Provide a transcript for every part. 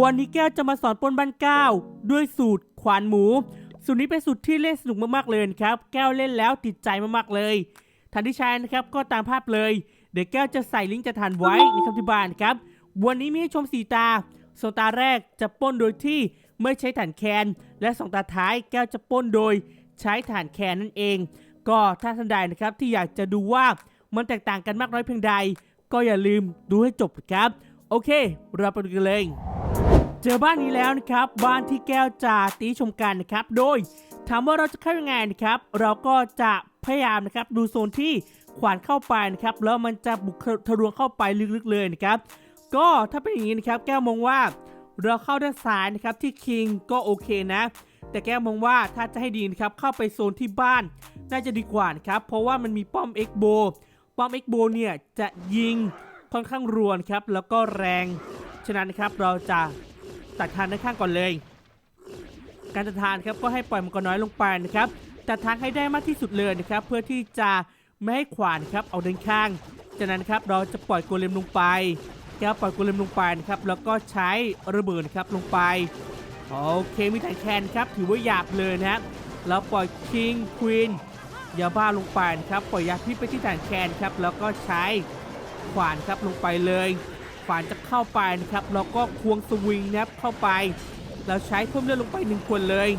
วันนี้แก้วจะมาสอนปนบ้านเก้าด้วยสูตรขวานหมู สูตรนี้เป็นสูตรที่เล่นสนุกมากๆเลยครับ แก้วเล่นแล้วติดใจมากๆเลยทันที่ใช้นะครับก็ตามภาพเลย เดี๋ยวแก้วจะใส่ลิงก์จะทานไว้นะครับที่บ้านครับ วันนี้มีให้ชมสีตาสองตาแรกจะป้นโดยที่ไม่ใช้ฐานแคน และสองตาท้ายแก้วจะป้นโดยใช้ฐานแคนนั่นเอง ก็ถ้าท่านใดนะครับที่อยากจะดูว่ามันแตกต่างกันมากน้อยเพียงใด ก็อย่าลืมดูให้จบครับ โอเค เราไปดูกันเลย เจอบ้านนี้แล้วนะครับ บ้านที่แก้วจะตีชมกันนะครับ โดยถามว่าเราจะเข้ายังไงนะครับ เราก็จะพยายามนะครับ ดูโซนที่ขวานเข้าไปนะครับ แล้วมันจะบุกทะลวงเข้าไปลึกๆเลยนะครับ ก็ถ้าเป็นอย่างนี้นะครับ แก้วมองว่าเราเข้าด้านซ้ายนะครับที่คิงก็โอเคนะ แต่แก้วมองว่าถ้าจะให้ดีนะครับเข้าไปโซนที่บ้าน น่าจะดีกว่านะครับ เพราะว่ามันมีป้อมเอ็กโบป้อมเอ็กโบเนี่ยจะยิงค่อนข้างรวนครับแล้วก็แรง ฉะนั้นนะครับเราจะ ตัดทานด้านข้างก่อนเลย การตัดทานครับก็ให้ปล่อยมันก็น้อยลงไปนะครับตัดทางให้ได้มากที่สุดเลยนะครับ เพื่อที่จะไม่ให้ขวานครับเอาเดินข้าง จากนั้นครับเราจะปล่อยโกเลมลงไปแก้วปล่อยโกเลมลงไปนะครับแล้วก็ใช้ระเบิดครับลงไปโอเคมีฐานแคนครับถือว่าหยาบเลยนะฮะแล้วปล่อยคิงควีนยาบ้าลงไปนะครับปล่อยยาพิษไปที่ฐานแคนครับแล้วก็ใช้ขวานครับลงไปเลย ขวานจะเข้าไปนะครับแล้วก็ควงสวิงนะครับเข้าไปเราใช้เพิ่มเลือดลงไปหนึ่งขวดเลย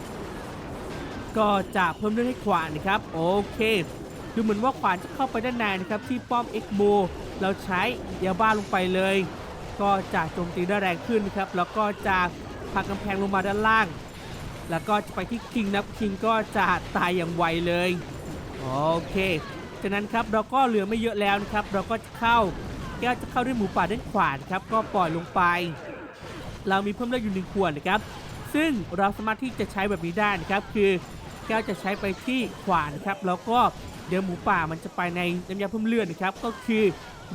ก็จะเพิ่มเลือดให้ขวานนะครับโอเคดูเหมือนว่าขวานจะเข้าไปด้านในนะครับที่ป้อมเอ็กโบเราใช้ยาบ้าลงไปเลย ก็จะโจมตีได้แรงขึ้นนะครับแล้วก็จะผลักกำแพงลงมาด้านล่าง แล้วก็จะไปที่คิงนะคิงก็จะตายอย่างไวเลยโอเคจากนั้นครับเราก็เหลือไม่เยอะแล้วนะครับ เราก็จะเข้า แก้วจะเข้าด้วยหมูป่าด้านขวานะครับก็ปล่อยลงไป เรามีเพิ่มเลือดอยู่หนึ่งขวดนะครับ ซึ่งเราสามารถที่จะใช้แบบนี้ได้นะครับ คือแก้วจะใช้ไปที่ขวานะครับ แล้วก็เดี๋ยวหมูป่ามันจะไปในน้ำยาเพิ่มเลือดนะครับ ก็คือ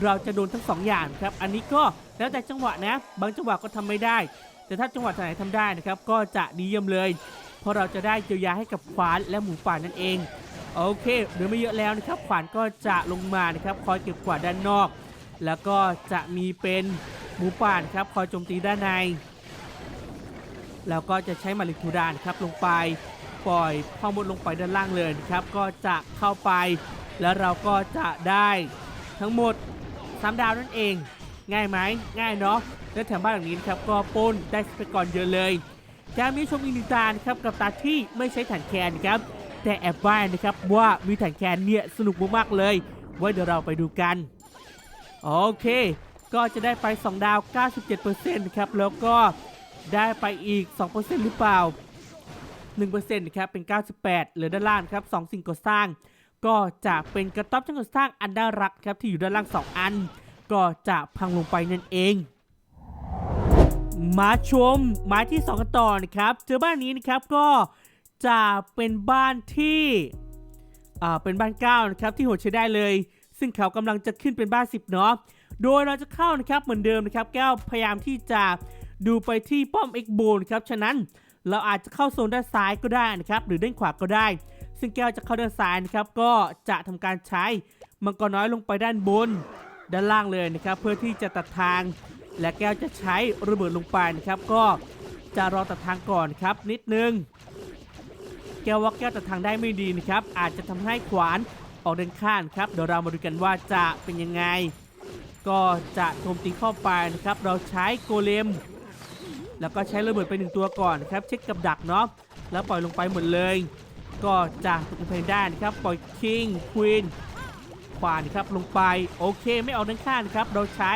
เราจะโดนทั้งสองอย่างครับ อันนี้ก็แล้วแต่จังหวะนะ บางจังหวะก็ทำไม่ได้ แต่ถ้าจังหวะไหนทำได้นะครับ ก็จะดีเยี่ยมเลย เพราะเราจะได้เยียวยาให้กับขวานและหมูป่านั่นเอง โอเคเหลือไม่เยอะแล้วนะครับ ขวานก็จะลงมานะครับ คอยเก็บขวานด้านนอก แล้วก็จะมีเป็นหมูป่านครับคอยโจมตีด้านใน แล้วก็จะใช้มาลิกทูดานครับลงไปปล่อยข้อมูลลงไปด้านล่างเลยครับ ก็จะเข้าไป แล้วเราก็จะได้ทั้งหมด3ดาวนั่นเอง ง่ายไหมง่ายเนาะและแถมบ้านหลังนี้ครับก็ปนได้ทรัพยากรเยอะเลยจะมีชมอีกหนึ่งตานครับกับตาที่ไม่ใช้ฐานแคนครับแต่แอบบ้านนะครับว่ามีฐานแคนเนี่ยสนุกมากๆเลย ไว้เดี๋ยวเราไปดูกัน โอเค ก็จะได้ไป 2 ดาว 97%ครับ แล้วก็ได้ไปอีก 2%หรือเปล่า1%นะครับ เป็น 98 เหลือด้านล่างครับ 2 สิ่งก่อสร้าง ก็จะเป็นกระต๊อบช่างก่อสร้างอันน่ารักครับ ที่อยู่ด้านล่าง 2 อัน ก็จะพังลงไปนั่นเอง มาชมไม้ที่ 2 กันต่อนะครับ เจอบ้านนี้นะครับก็จะเป็นบ้านที่ อ่า เป็นบ้านเก้านะครับที่โหดใช้ได้เลย ซึ่งเขากำลังจะขึ้นเป็นบ้าน10เนาะโดยเราจะเข้านะครับเหมือนเดิมนะครับแก้วพยายามที่จะดูไปที่ป้อม X โบนครับฉะนั้นเราอาจจะเข้าโซนด้านซ้ายก็ได้นะครับหรือด้านขวาก็ได้ ซึ่งแก้วจะเข้าด้านซ้ายนะครับก็จะทำการใช้มังกรน้อยลงไปด้านบน ด้านล่างเลยนะครับเพื่อที่จะตัดทาง และแก้วจะใช้ระเบิดลงไปนะครับก็จะรอตัดทางก่อนครับนิดนึง แก้วว่าแก้วตัดทางได้ไม่ดีนะครับอาจจะทำให้ขวาน ออกเดินข้างครับเดี๋ยวเรามาดูกันว่าจะเป็นยังไง ก็จะโจมตีเข้าไปนะครับ เราใช้โกเลม แล้วก็ใช้ระเบิดไปหนึ่งตัวก่อนนะครับเช็คกับดักเนาะแล้วปล่อยลงไปหมดเลย ก็จะตกกำแพงได้นะครับปล่อยคิงควีนขวานครับลงไปโอเคไม่ออกด้านข้างนครับเราใช้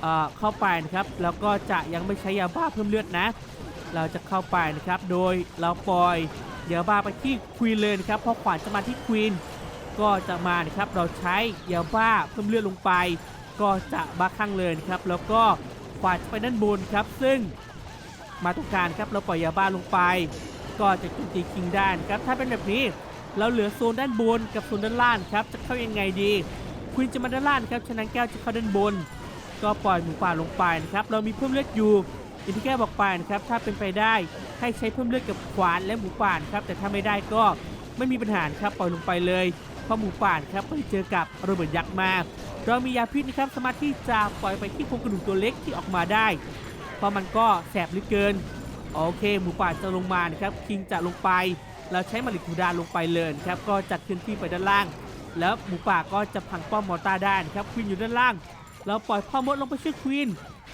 เอ่อเข้าไปนะครับแล้วก็จะยังไม่ใช้ยาบ้าเพิ่มเลือดนะ เราจะเข้าไปนะครับ โดยเราปล่อยยาบ้าไปที่ควีนเลยนะครับเพอขวานจะมาที่ควีน ก็จะมานะครับเราใช้ยาบ้าเพิ่มเลือดลงไป ก็จะบ้าข้างเลยครับ แล้วก็ขวานไปด้านบนครับ ซึ่งมาตรงการครับเราปล่อยยาบ้าลงไป ก็จะโจมตีคิงได้นครับถ้าเป็นแบบนี้เราเหลือโซนด้านบนกับโซนด้านล่างครับจะเข้ายังไงดีควีนจะมาด้านล่างครับฉะนั้นแก้วจะเข้าด้านบน ก็ปล่อยหมูป่าลงไปนะครับเรามีเพิ่มเลือดอยู่อย่างที่แก้วบอกไปนะครับถ้าเป็นไปได้ให้ใช้เพิ่มเลือดกับขวานและหมูป่านครับแต่ถ้าไม่ได้ก็ไม่มีปัญหาครับปล่อยลงไปเลย เพราะหมูป่านครับไปเจอกับโรเบิดยักษ์มาเรามียาพิษนะครับสามารถที่จะปล่อยไปที่โครงกระดูกตัวเล็กที่ออกมาได้เพราะมันก็แสบเหลือเกิน โอเค หมูป่าจะลงมานะครับคิงจะลงไป เราใช้มาริคูดาลงไปเลยครับก็จัดเคลื่อนที่ไปด้านล่าง แล้วหมูป่าก็จะพังป้อมมอร์ตาร์ได้นะครับควีนอยู่ด้านล่าง เราปล่อยพ่อมดลงไปช่วยควีน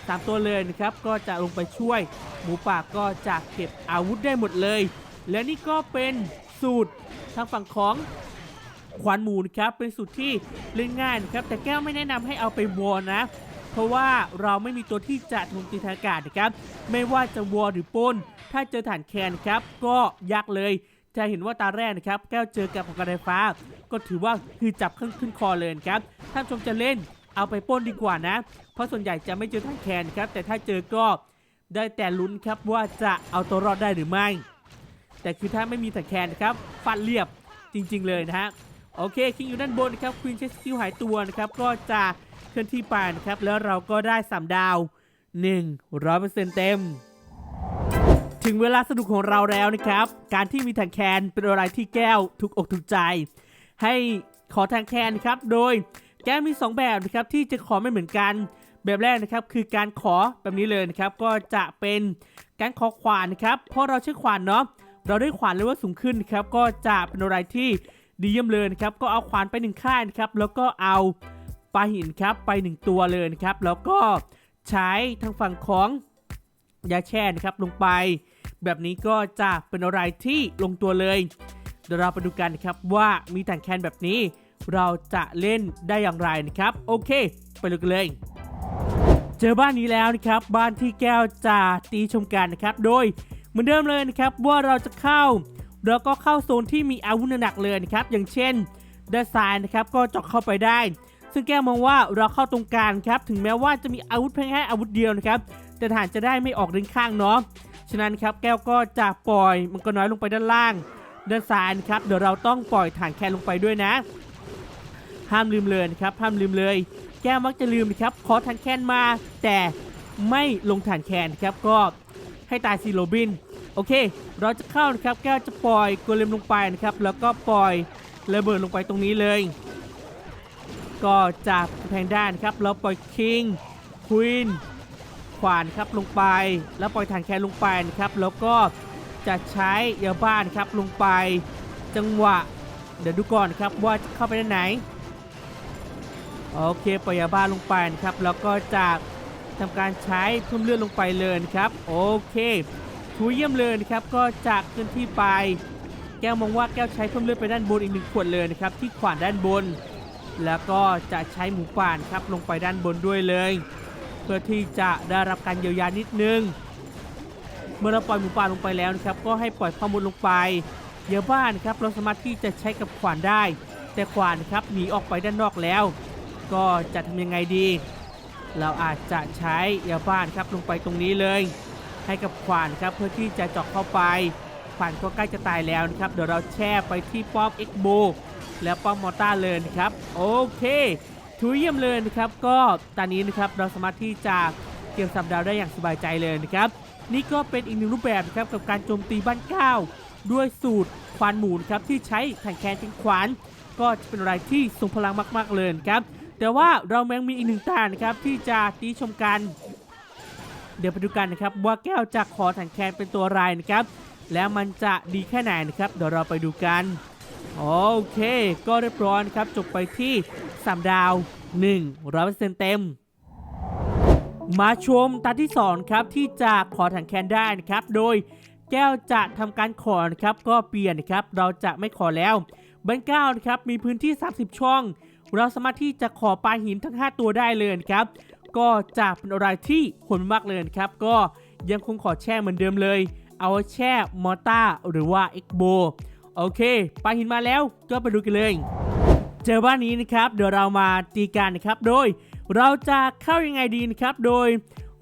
สามตัวเลยนะครับก็จะลงไปช่วย หมูป่าก็จะเก็บอาวุธได้หมดเลย และนี่ก็เป็นสูตรทางฝั่งของ ขวานหมูนครับเป็นสูตรที่เล่นง่ายนะครับแต่แก้วไม่แนะนำให้เอาไปวอลนะ เพราะว่าเราไม่มีตัวที่จะโจมตีทางอากาศนะครับ ไม่ว่าจะวอหรือปนถ้าเจอฐานแคนครับก็ยากเลยจะเห็นว่าตาแรกนะครับ แก้วเจอกับของกระไฟฟ้า ก็ถือว่าคือจับขึ้นขึ้นคอเลยครับท่านชมจะเล่นเอาไปป้นดีกว่านะ เพราะส่วนใหญ่จะไม่เจอฐานแคนครับ แต่ถ้าเจอก็ได้แต่ลุ้นครับว่าจะเอาตัวรอดได้หรือไม่ แต่คือถ้าไม่มีฐานแคนนะครับฟันเรียบจริง ๆ เลยนะฮะ โอเคคิงอยู่ด้านบนนะครับควีนใช้สกิลหายตัวนะครับก็จะเคลื่อนที่ไปนะครับแล้วเราก็ได้3ดาว100%เต็ม ถึงเวลาสนุกของเราแล้วนะครับ การที่มีทางแคนเป็นอะไรที่แก้วถูกอกถูกใจ ให้ขอทางแคนนะครับโดยแก้วมี 2 แบบนะครับที่จะขอไม่เหมือนกัน แบบแรกนะครับคือการขอแบบนี้เลยนะครับก็จะเป็นการขอขวานนะครับเพราะเราใช้ขวานเนาะเราได้ขวานเลเวลสูงขึ้นนะครับก็จะเป็นอะไรที่ ดีเยี่ยมเลยนะครับก็เอาขวานไปหนึ่งค่ายนะครับแล้วก็เอาปลาหินครับไปหนึ่งตัวเลยนะครับแล้วก็ใช้ทางฝั่งของยาแช่นะครับลงไป แบบนี้ก็จะเป็นอะไรที่ลงตัวเลยเดี๋ยวเราไปดูกันนะครับว่ามีแต่งแคนแบบนี้ เราจะเล่นได้อย่างไรนะครับโอเค ไปดูกันเลย เจอบ้านนี้แล้วนะครับบ้านที่แก้วจะตีชมกันนะครับโดยเหมือนเดิมเลยนะครับว่าเราจะเข้า เราก็เข้าโซนที่มีอาวุธหนักเลยนะครับ อย่างเช่นด้านซ้ายนะครับก็เจาะเข้าไปได้ ซึ่งแก้มองว่าเราเข้าตรงกลางครับ ถึงแม้ว่าจะมีอาวุธเพียงแค่อาวุธเดียวนะครับ แต่ฐานจะได้ไม่ออกด้านข้างเนาะ ฉะนั้นครับแก้วก็จะปล่อยมันก็น้อยลงไปด้านล่าง ด้านซ้ายนะครับ เดี๋ยวเราต้องปล่อยฐานแคนลงไปด้วยนะ ห้ามลืมเลยนะครับ ห้ามลืมเลย แก้วมักจะลืมนะครับขอฐานแคนมา แต่ไม่ลงฐานแคนครับก็ให้ตายซีโรบิน โอเค เราจะเข้านะครับแก้วจะปล่อยโกเลมลงไปนะครับ แล้วก็ปล่อยระเบิดลงไปตรงนี้เลย ก็จากแพงด้านครับ เราปล่อยคิงควีนขวานครับลงไป แล้วปล่อยฐานแคนลงไปนะครับ แล้วก็จะใช้ยาบ้านครับลงไป จังหวะ เดี๋ยวดูก่อนครับว่าจะเข้าไปด้านไหน โอเคปล่อยยาบ้านลงไปนะครับ แล้วก็จะทำการใช้เพิ่มเลือดลงไปเลยครับ โอเค ทูเยี่ยมเลยนะครับ ก็จากเคลื่อนที่ไป แก้วมองว่าแก้วใช้เพิ่มเลือดไปด้านบนอีกหนึ่งขวดเลยนะครับ ที่ขวานด้านบน แล้วก็จะใช้หมูป่านครับลงไปด้านบนด้วยเลย เพื่อที่จะได้รับการเยียวยานิดนึง เมื่อเราปล่อยหมูป่าลงไปแล้วนะครับ ก็ให้ปล่อยข้อมูลลงไปเยาบ้านครับเราสามารถที่จะใช้กับขวานได้ แต่ขวานครับหนีออกไปด้านนอกแล้ว ก็จะทำยังไงดี เราอาจจะใช้ยาบ้านครับลงไปตรงนี้เลย ให้กับขวานครับเพื่อที่จะเจาะเข้าไปขวานก็ใกล้จะตายแล้วนะครับเดี๋ยวเราแช่ไปที่ป้อมเอ็กโบแล้วป้อมมอต้าเลยนะครับโอเคทุยเยี่ยมเลยนะครับก็ตอนนี้นะครับเราสามารถที่จะเก็บสับดาวได้อย่างสบายใจเลยนะครับนี่ก็เป็นอีกหนึ่งรูปแบบนะครับกับการโจมตีบ้านเก้าด้วยสูตรควานหมูนครับที่ใช้แข่งแคนเป็นขวาน ก็จะเป็นอะไรที่ทรงพลังมาก ๆเลยครับแต่ว่าเราแมงมีอีกหนึ่งตานะครับที่จะตีชมกัน เดี๋ยวไปดูกันนะครับว่าแก้วจะขอถังแคนเป็นตัวอะไรนะครับแล้วมันจะดีแค่ไหนนะครับเดี๋ยวเราไปดูกันโอเค ก็เรียบร้อยครับจบไปที่3ดาว100%เต็ม มาชมตาที่2ครับที่จะขอถังแคนได้นะครับโดยแก้วจะทำการขอนะครับก็เปลี่ยนนะครับเราจะไม่ขอแล้วบันเก้านะครับมีพื้นที่ 30 ช่อง เราสามารถที่จะขอปลาหินทั้ง 5 ตัวได้เลยนะครับ ก็จะเป็นอะไรที่โหดมากเลยนะครับ ก็ยังคงขอแช่เหมือนเดิมเลย เอาแช่มอต้าหรือว่าเอ็กโบโอเคปลาหินมาแล้วก็ไปดูกันเลย เจอบ้านนี้นะครับ เดี๋ยวเรามาตีกันนะครับ โดยเราจะเข้ายังไงดีนะครับ โดย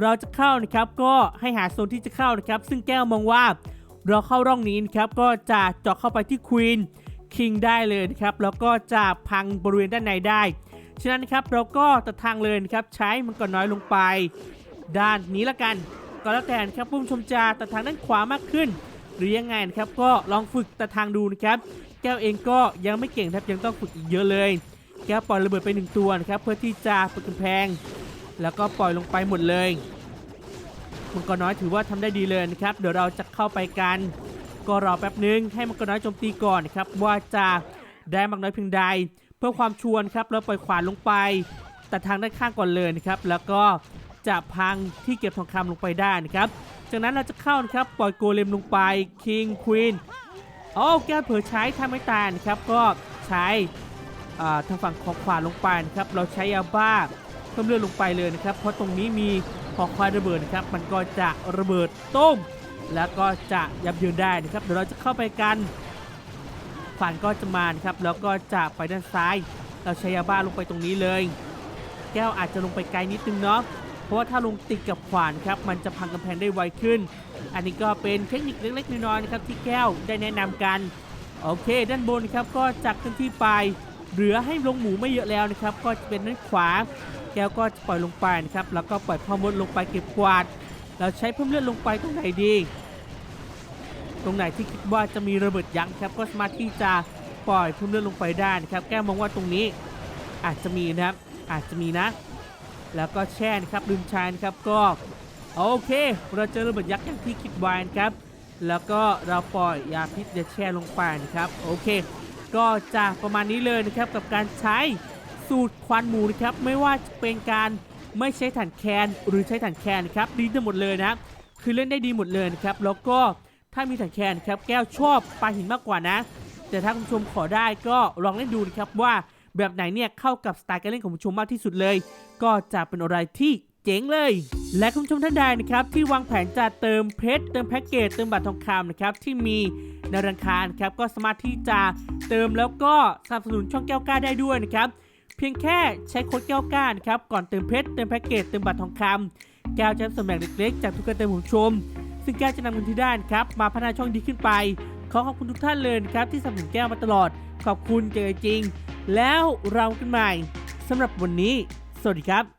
เราจะเข้านะครับ ก็ให้หาโซนที่จะเข้านะครับ ซึ่งแก้วมองว่าเราเข้าร่องนี้นะครับ ก็จะเจาะเข้าไปที่ควีนคิงได้เลยนะครับ แล้วก็จะพังบริเวณด้านในได้ ฉะนั้นนะครับเราก็ตัดทางเลยนะครับใช้มันก็น้อยลงไป ด้านนี้ละกัน ก็แล้วแต่นครับผู้ชมจะตัดทางด้านขวามากขึ้น หรือยังไงนะครับก็ลองฝึกตัดทางดูนะครับ แก้วเองก็ยังไม่เก่งครับยังต้องฝึกอีกเยอะเลย แก้วปล่อยระเบิดไปหนึ่งตัวนะครับเพื่อที่จะปิดกำแพง แล้วก็ปล่อยลงไปหมดเลยมังกรน้อยถือว่าทำได้ดีเลยนะครับ เดี๋ยวเราจะเข้าไปกัน ก็รอแป๊บนึงให้มังกรน้อยโจมตีก่อนนะครับว่าจะได้มากน้อยเพียงใด เพื่อความชวนครับแล้วปล่อยขวานลงไปแต่ทางด้านข้างก่อนเลยนะครับแล้วก็จะพังที่เก็บทองคำลงไปได้นะครับจากนั้นเราจะเข้านะครับปล่อยโกเลมลงไปคิงควีนโอ้แก้วเผลอใช้ทำไม่ตายนะครับก็ใช้อ่าทางฝั่งของขวาลงไปนะครับเราใช้ยาบ้าเพิ่มเลือดลงไปเลยนะครับ เพราะตรงนี้มีหอควายระเบิดนะครับ มันก็จะระเบิดตุ้ม แล้วก็จะยับยินได้นะครับเดี๋ยวเราจะเข้าไปกัน ฝันก็จะมานะครับแล้วก็จะไปด้านซ้าย เราใช้ยาบ้าลงไปตรงนี้เลย แก้วอาจจะลงไปไกลนิดนึงเนาะเพราะว่าถ้าลงติดกับขวานครับมันจะพังกำแพงได้ไวขึ้น อันนี้ก็เป็นเทคนิคเล็กๆน้อยๆนะครับที่แก้วได้แนะนำกันโอเค ด้านบนครับก็จักขึ้นที่ไปเหลือให้ลงหมูไม่เยอะแล้วนะครับก็จะเป็นด้านขวา แก้วก็จะปล่อยลงไปนะครับแล้วก็ปล่อยพ่อมดลงไปเก็บกวาดเราใช้เพิ่มเลือดลงไปตรงไหนดี ตรงไหนที่คิดว่าจะมีระเบิดยักษ์ครับก็สามารถที่จะปล่อยเพิ่มเลือดลงไปได้นะครับ แก้มองว่าตรงนี้อาจจะมีนะครับ อาจจะมีนะ แล้วก็แช่นะครับลืมชายนะครับก็โอเคเราเจอระเบิดยักษ์อย่างที่คิดไว้นะครับ แล้วก็เราปล่อยยาพิษยาแช่ลงไปนะครับโอเค ก็จะประมาณนี้เลยนะครับกับการใช้สูตรควันหมูนะครับไม่ว่าจะเป็นการไม่ใช้ถังแคนหรือใช้ถังแคนนะครับดีทั้งหมดเลยนะครับคือเล่นได้ดีหมดเลยนะครับแล้วก็ ถ้ามีถังแคนครับแก้วชอบปลาหินมากกว่านะ แต่ถ้าคุณผู้ชมขอได้ก็ลองเล่นดูนะครับว่าแบบไหนเนี่ยเข้ากับสไตล์การเล่นของคุณผู้ชมมากที่สุดเลย ก็จะเป็นอะไรที่เจ๋งเลย และคุณผู้ชมท่านใดนะครับที่วางแผนจะเติมเพชรเติมแพ็กเกจเติมบัตรทองคำนะครับที่มีในราคานะครับก็สามารถที่จะเติมแล้วก็สนับสนุนช่องแก้วกล้าได้ด้วยนะครับเพียงแค่ใช้โค้ดแก้วกล้านะครับก่อนเติมเพชรเติมแพ็กเกจเติมบัตรทองคำแก้วจะส่วนแบ่งเล็กๆจากทุกการเติมของชม ซึ่งแก้วจะนำเงินที่ได้นะครับมาพัฒนาช่องดีขึ้นไป ขอขอบคุณทุกท่านเลยนะครับที่สนับสนุนแก้วมาตลอด ขอบคุณเจอจริง แล้วเรากันใหม่สำหรับวันนี้ สวัสดีครับ